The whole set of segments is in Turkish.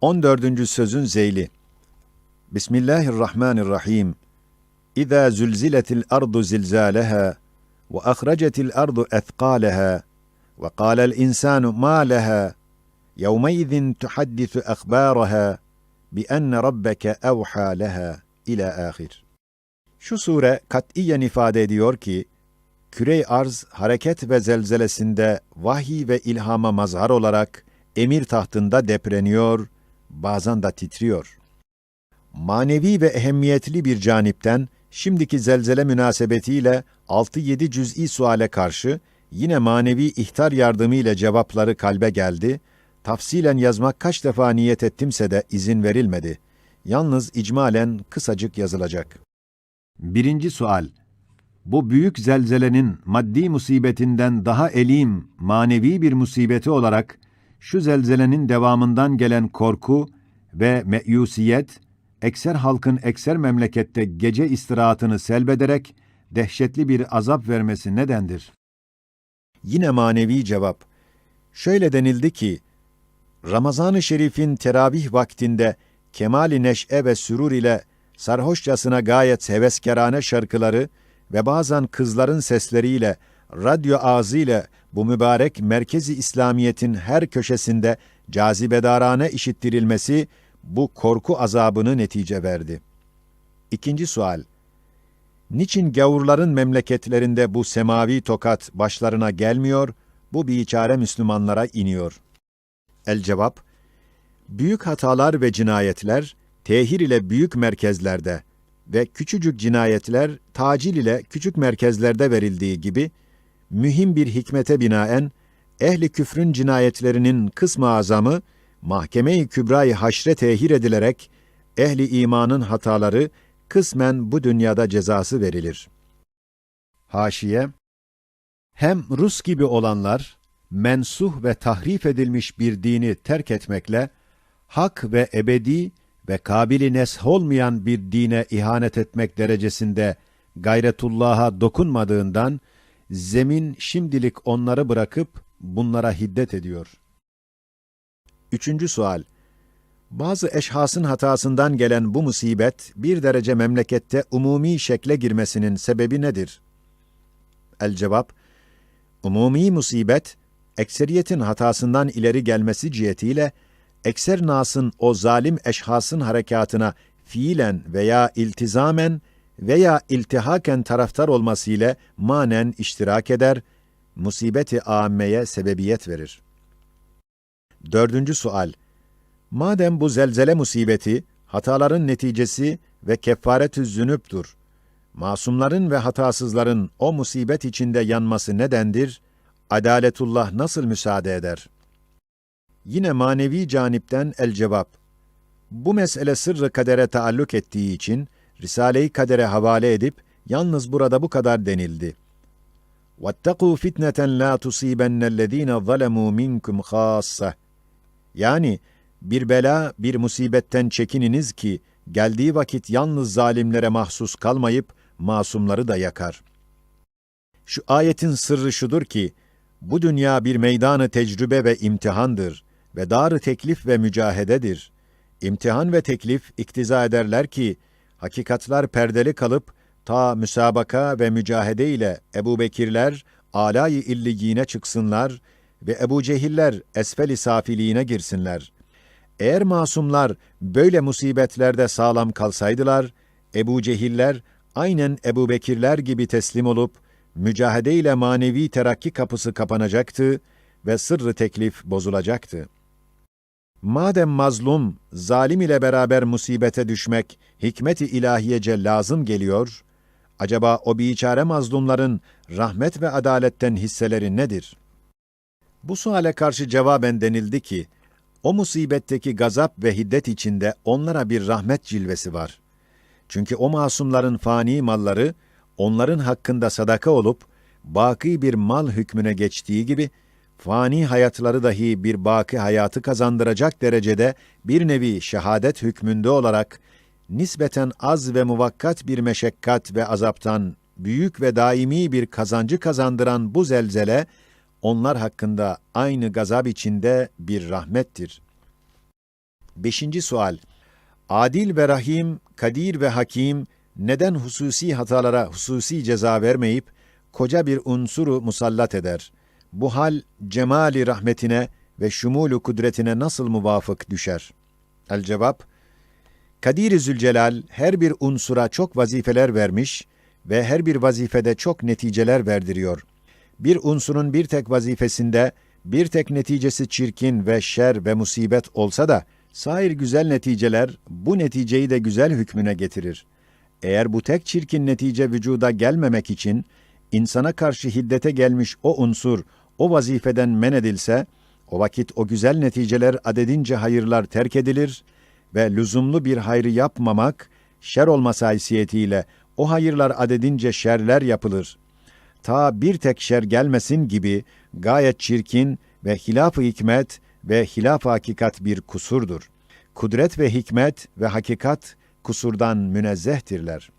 14. sözün zeyli. Bismillahirrahmanirrahim. İza zulziletil ardu zilzalaha ve ahracetil ardu ethqalaha ve qala'l insanu ma laha yevmeizin tuhaddisu akhbaraha bi enne rabbeke evha leha ila ahir. Şu sure katiyen ifade ediyor ki, kürey arz hareket ve zelzelesinde vahiy ve ilhama mazhar olarak emir tahtında depreniyor, bazen de titriyor. Manevi ve ehemmiyetli bir canipten şimdiki zelzele münasebetiyle 6-7 cüz'i suale karşı yine manevi ihtar yardımıyla cevapları kalbe geldi. Tafsilen yazmak kaç defa niyet ettimse de izin verilmedi. Yalnız icmalen kısacık yazılacak. Birinci sual. Bu büyük zelzelenin maddi musibetinden daha elim, manevi bir musibeti olarak şu zelzelenin devamından gelen korku ve meyusiyet, ekser halkın ekser memlekette gece istirahatını selbederek dehşetli bir azap vermesi nedendir? Yine manevi cevap. Şöyle denildi ki, Ramazan-ı Şerif'in teravih vaktinde kemali neş'e ve sürur ile sarhoşçasına gayet heveskerane şarkıları ve bazen kızların sesleriyle, radyo ağzıyla bu mübarek merkezi İslamiyet'in her köşesinde cazibedarane işittirilmesi bu korku azabını netice verdi. İkinci sual. Niçin gavurların memleketlerinde bu semavi tokat başlarına gelmiyor, bu biçare Müslümanlara iniyor? El cevap, büyük hatalar ve cinayetler, tehir ile büyük merkezlerde ve küçücük cinayetler tacil ile küçük merkezlerde verildiği gibi, mühim bir hikmete binaen, ehli küfrün cinayetlerinin kısmı azamı, mahkeme-i kübrayı haşre tehir edilerek, ehli imanın hataları kısmen bu dünyada cezası verilir. Haşiye Hem Rus gibi olanlar, mensuh ve tahrif edilmiş bir dini terk etmekle, hak ve ebedi ve kabili nesh olmayan bir dine ihanet etmek derecesinde gayretullah'a dokunmadığından, zemin şimdilik onları bırakıp bunlara hiddet ediyor. Üçüncü sual. Bazı eşhasın hatasından gelen bu musibet bir derece memlekette umumi şekle girmesinin sebebi nedir? El cevap, umumi musibet, ekseriyetin hatasından ileri gelmesi cihetiyle, ekser nasın o zalim eşhasın harekatına fiilen veya iltizamen veya iltihaken taraftar olmasıyla manen iştirak eder, musibeti âmmeye sebebiyet verir. Dördüncü sual. Madem bu zelzele musibeti, hataların neticesi ve kefaretü zünüptür, masumların ve hatasızların o musibet içinde yanması nedendir? Adaletullah nasıl müsaade eder? Yine manevi canipten el cevap. Bu mesele sırrı kadere taalluk ettiği için, Risale-i Kader'e havale edip, yalnız burada bu kadar denildi. وَاتَّقُوا فِتْنَةً لَا تُصِيبَنَّ الَّذ۪ينَ ظَلَمُوا مِنْكُمْ خَاصَّةً Yani, bir bela, bir musibetten çekininiz ki, geldiği vakit yalnız zalimlere mahsus kalmayıp, masumları da yakar. Şu ayetin sırrı şudur ki, bu dünya bir meydanı tecrübe ve imtihandır ve darı teklif ve mücahededir. İmtihan ve teklif iktiza ederler ki, hakikatlar perdeli kalıp, ta müsabaka ve mücahede ile Ebu Bekirler, alay-ı illigine çıksınlar ve Ebu Cehiller esfel-i safiliğine girsinler. Eğer masumlar böyle musibetlerde sağlam kalsaydılar, Ebu Cehiller aynen Ebu Bekirler gibi teslim olup, mücahede ile manevi terakki kapısı kapanacaktı ve sırrı teklif bozulacaktı. Madem mazlum, zalim ile beraber musibete düşmek, hikmet-i ilahiyece lazım geliyor, acaba o biçare mazlumların rahmet ve adaletten hisseleri nedir? Bu suale karşı cevaben denildi ki, o musibetteki gazap ve hiddet içinde onlara bir rahmet cilvesi var. Çünkü o masumların fani malları, onların hakkında sadaka olup, baki bir mal hükmüne geçtiği gibi, fani hayatları dahi bir baki hayatı kazandıracak derecede bir nevi şehadet hükmünde olarak, nispeten az ve muvakkat bir meşekkat ve azaptan büyük ve daimi bir kazancı kazandıran bu zelzele, onlar hakkında aynı gazap içinde bir rahmettir. Beşinci sual. Adil ve Rahim, Kadir ve Hakim neden hususi hatalara hususi ceza vermeyip koca bir unsuru musallat eder? Bu hal cemali rahmetine ve şumulu kudretine nasıl muvafık düşer? El cevap, Kadir-i Zülcelal her bir unsura çok vazifeler vermiş ve her bir vazifede çok neticeler verdiriyor. Bir unsurun bir tek vazifesinde bir tek neticesi çirkin ve şer ve musibet olsa da sair güzel neticeler bu neticeyi de güzel hükmüne getirir. Eğer bu tek çirkin netice vücuda gelmemek için insana karşı hiddete gelmiş o unsur o vazifeden men edilse, o vakit o güzel neticeler adedince hayırlar terk edilir ve lüzumlu bir hayrı yapmamak, şer olması haysiyetiyle o hayırlar adedince şerler yapılır. Ta bir tek şer gelmesin gibi gayet çirkin ve hilaf-ı hikmet ve hilaf-ı hakikat bir kusurdur. Kudret ve hikmet ve hakikat kusurdan münezzehtirler.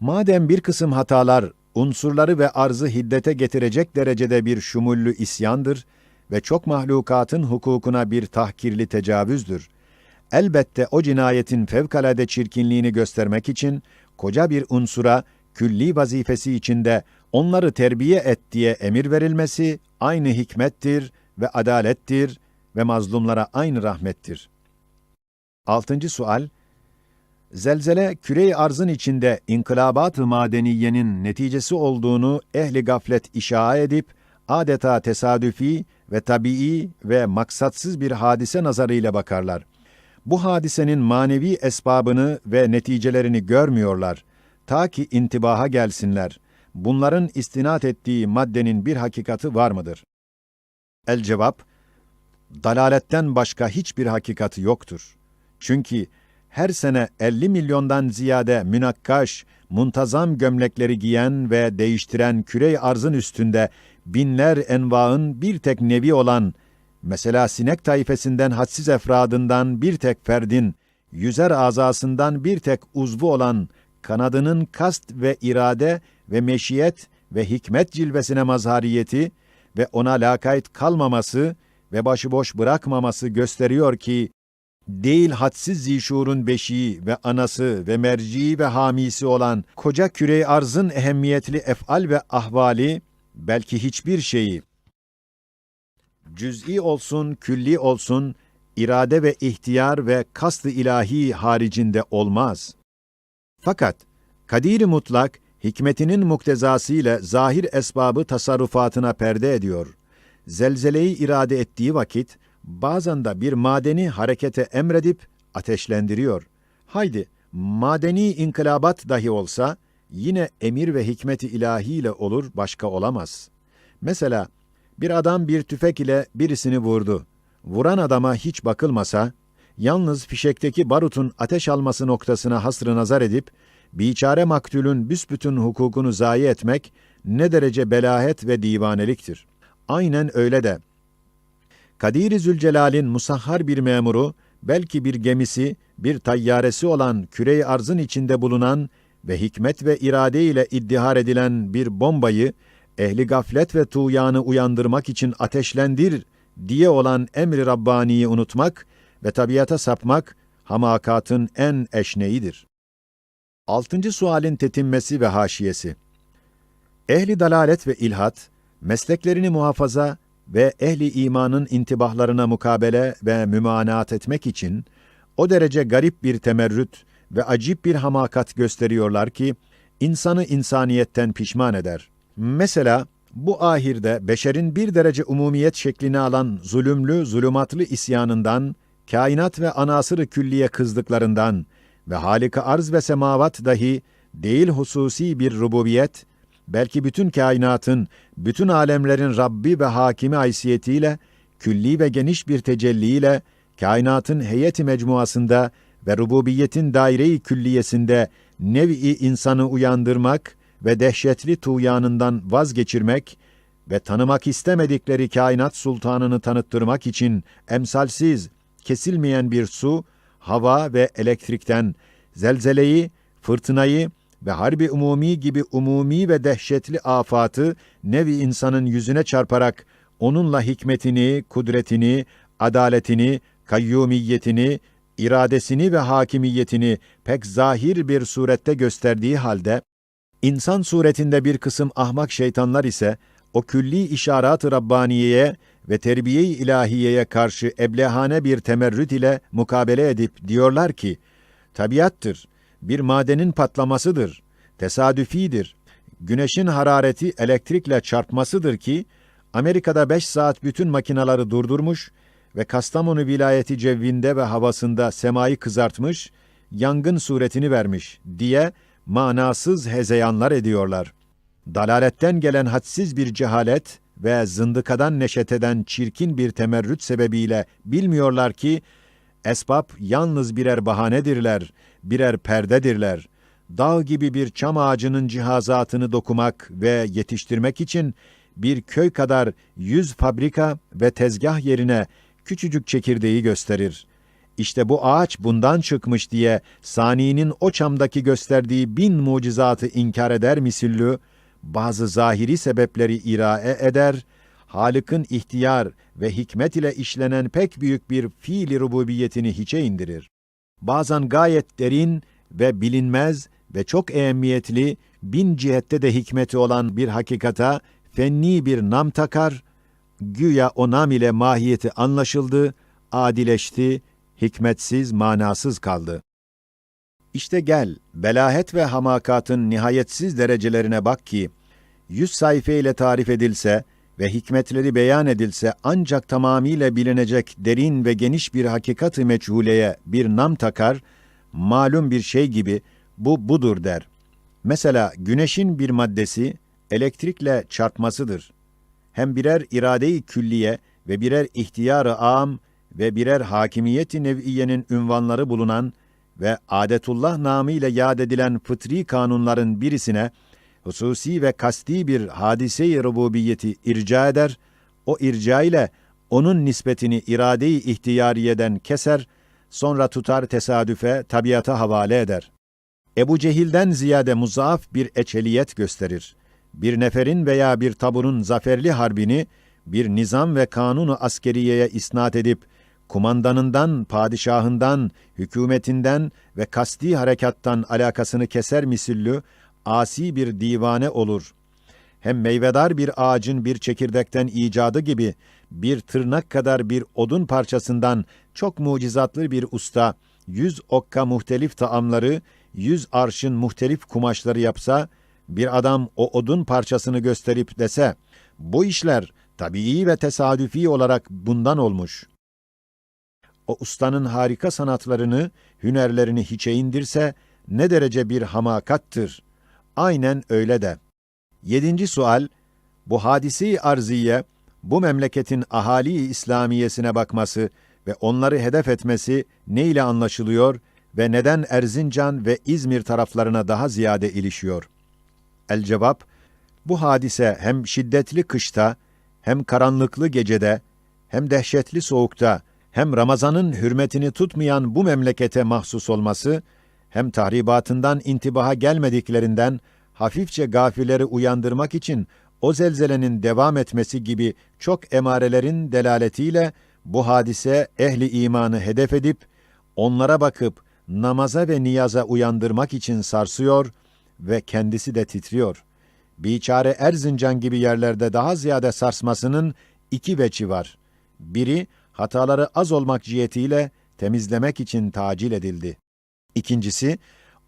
Madem bir kısım hatalar unsurları ve arzı hiddete getirecek derecede bir şumullü isyandır ve çok mahlukatın hukukuna bir tahkirli tecavüzdür. Elbette o cinayetin fevkalade çirkinliğini göstermek için koca bir unsura külli vazifesi içinde onları terbiye et diye emir verilmesi aynı hikmettir ve adalettir ve mazlumlara aynı rahmettir. Altıncı sual, Zelzele, küre-i arzın içinde inkılabat-ı madeniyenin neticesi olduğunu ehli gaflet işaa edip, adeta tesadüfi ve tabii ve maksatsız bir hadise nazarıyla bakarlar. Bu hadisenin manevi esbabını ve neticelerini görmüyorlar. Ta ki intibaha gelsinler. Bunların istinat ettiği maddenin bir hakikati var mıdır? El cevap, dalaletten başka hiçbir hakikati yoktur. Çünkü her sene 50 milyondan ziyade münakkaş, muntazam gömlekleri giyen ve değiştiren kürey arzın üstünde binler envaın bir tek nevi olan, mesela sinek taifesinden hadsiz efradından bir tek ferdin, yüzer azasından bir tek uzvu olan, kanadının kast ve irade ve meşiyet ve hikmet cilvesine mazhariyeti ve ona lakayt kalmaması ve başıboş bırakmaması gösteriyor ki, değil hadsiz zişurun beşiği ve anası ve merciği ve hamisi olan koca küre arzın ehemmiyetli efal ve ahvali, belki hiçbir şeyi, cüz'i olsun, külli olsun, irade ve ihtiyar ve kast-ı ilahi haricinde olmaz. Fakat, kadir mutlak, hikmetinin muktezasıyla zahir esbabı tasarrufatına perde ediyor. Zelzeleyi irade ettiği vakit, bazen de bir madeni harekete emredip ateşlendiriyor. Haydi, madeni inkılabat dahi olsa, yine emir ve hikmeti ilahiyle olur, başka olamaz. Mesela, bir adam bir tüfek ile birisini vurdu. Vuran adama hiç bakılmasa, yalnız fişekteki barutun ateş alması noktasına hasrı nazar edip, biçare maktulün büsbütün hukukunu zayi etmek, ne derece belahet ve divaneliktir. Aynen öyle de, Kadir-i Zülcelal'in musahhar bir memuru, belki bir gemisi, bir tayyaresi olan küre arzın içinde bulunan ve hikmet ve irade ile iddihar edilen bir bombayı, ehli gaflet ve tuğyanı uyandırmak için ateşlendir diye olan emri Rabbani'yi unutmak ve tabiata sapmak, hamakatın en eşneğidir. Altıncı sualin tetinmesi ve haşiyesi. Ehli dalalet ve ilhat, mesleklerini muhafaza ve ehli imanın intibahlarına mukabele ve mümanaat etmek için o derece garip bir temerrüt ve acip bir hamakat gösteriyorlar ki insanı insaniyetten pişman eder. Mesela bu ahirde beşerin bir derece umumiyet şeklini alan zulümlü, zulümatlı isyanından, kainat ve anasırı külliye kızdıklarından ve halika arz ve semavat dahi değil hususi bir rububiyet belki bütün kainatın, bütün alemlerin Rabbi ve hakimi haysiyetiyle, külli ve geniş bir tecelliyle, kainatın heyeti mecmuasında ve rububiyetin daire-i külliyesinde nevi insanı uyandırmak ve dehşetli tuğyanından vazgeçirmek ve tanımak istemedikleri kainat sultanını tanıttırmak için emsalsiz, kesilmeyen bir su, hava ve elektrikten zelzeleyi, fırtınayı, ve harbi umumi gibi umumi ve dehşetli afatı nevi insanın yüzüne çarparak onunla hikmetini, kudretini, adaletini kayyumiyetini, iradesini ve hakimiyetini pek zahir bir surette gösterdiği halde, insan suretinde bir kısım ahmak şeytanlar ise, o külli işarat-ı Rabbaniye'ye ve terbiye-i ilahiyeye karşı eblehane bir temerrüt ile mukabele edip diyorlar ki, tabiattır, bir madenin patlamasıdır, tesadüfidir, güneşin harareti elektrikle çarpmasıdır ki, Amerika'da 5 saat bütün makinaları durdurmuş ve Kastamonu vilayeti cevvinde ve havasında semayı kızartmış, yangın suretini vermiş diye manasız hezeyanlar ediyorlar. Dalaletten gelen hadsiz bir cehalet ve zındıkadan neşet eden çirkin bir temerrüt sebebiyle bilmiyorlar ki, esbab yalnız birer bahanedirler, birer perdedirler. Dağ gibi bir çam ağacının cihazatını dokumak ve yetiştirmek için bir köy kadar yüz fabrika ve tezgah yerine küçücük çekirdeği gösterir. İşte bu ağaç bundan çıkmış diye Sani'nin o çamdaki gösterdiği bin mucizatı inkar eder misillü, bazı zahiri sebepleri irae eder, Halık'ın ihtiyar ve hikmet ile işlenen pek büyük bir fiili rububiyetini hiçe indirir. Bazen gayet derin ve bilinmez ve çok ehemmiyetli, bin cihette de hikmeti olan bir hakikata fenni bir nam takar, güya o nam ile mahiyeti anlaşıldı, adileşti, hikmetsiz, manasız kaldı. İşte gel, belahet ve hamakatın nihayetsiz derecelerine bak ki, yüz sayfa ile tarif edilse ve hikmetleri beyan edilse ancak tamamıyla bilinecek derin ve geniş bir hakikati meçhuleye bir nam takar, malum bir şey gibi bu budur der. Mesela güneşin bir maddesi elektrikle çarpmasıdır. Hem birer irade-i külliye ve birer ihtiyar-ı am ve birer hakimiyeti nev'iyenin ünvanları bulunan ve adetullah namıyla yad edilen fıtri kanunların birisine hususi ve kasti bir hadise-i rububiyeti irca eder, o irca ile onun nispetini irade-i ihtiyariyeden keser, sonra tutar tesadüfe, tabiata havale eder. Ebu Cehil'den ziyade muzaaf bir eçeliyet gösterir. Bir neferin veya bir taburun zaferli harbini, bir nizam ve kanunu askeriyeye isnat edip, kumandanından, padişahından, hükümetinden ve kasti harekattan alakasını keser misillü, asi bir divane olur. Hem meyvedar bir ağacın bir çekirdekten icadı gibi, bir tırnak kadar bir odun parçasından çok mucizatlı bir usta, yüz okka muhtelif taamları, yüz arşın muhtelif kumaşları yapsa, bir adam o odun parçasını gösterip dese, bu işler tabii ve tesadüfi olarak bundan olmuş. O ustanın harika sanatlarını, hünerlerini hiçe indirse, ne derece bir hamakattır. Aynen öyle de. Yedinci sual, bu hadisi arziye, bu memleketin ahali İslamiyesine bakması ve onları hedef etmesi ne ile anlaşılıyor ve neden Erzincan ve İzmir taraflarına daha ziyade ilişiyor? El cevap, bu hadise hem şiddetli kışta, hem karanlıklı gecede, hem dehşetli soğukta, hem Ramazan'ın hürmetini tutmayan bu memlekete mahsus olması, hem tahribatından intibaha gelmediklerinden hafifçe gafilleri uyandırmak için o zelzelenin devam etmesi gibi çok emarelerin delaletiyle bu hadise ehli imanı hedef edip, onlara bakıp namaza ve niyaza uyandırmak için sarsıyor ve kendisi de titriyor. Biçare Erzincan gibi yerlerde daha ziyade sarsmasının iki veçi var. Biri, hataları az olmak cihetiyle temizlemek için tacil edildi. İkincisi,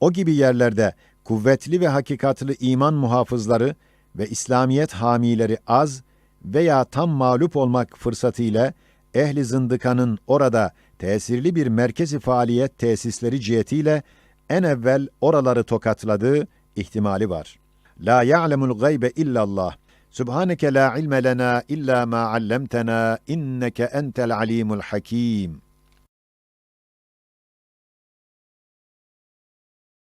o gibi yerlerde kuvvetli ve hakikatli iman muhafızları ve İslamiyet hamileri az veya tam mağlup olmak fırsatıyla ehli zındıkanın orada tesirli bir merkezi faaliyet tesisleri cihetiyle en evvel oraları tokatladığı ihtimali var. La ya'lemul gaybe illallah. Subhaneke la ilme lena illa ma allamtena inneke entel alimul hakim.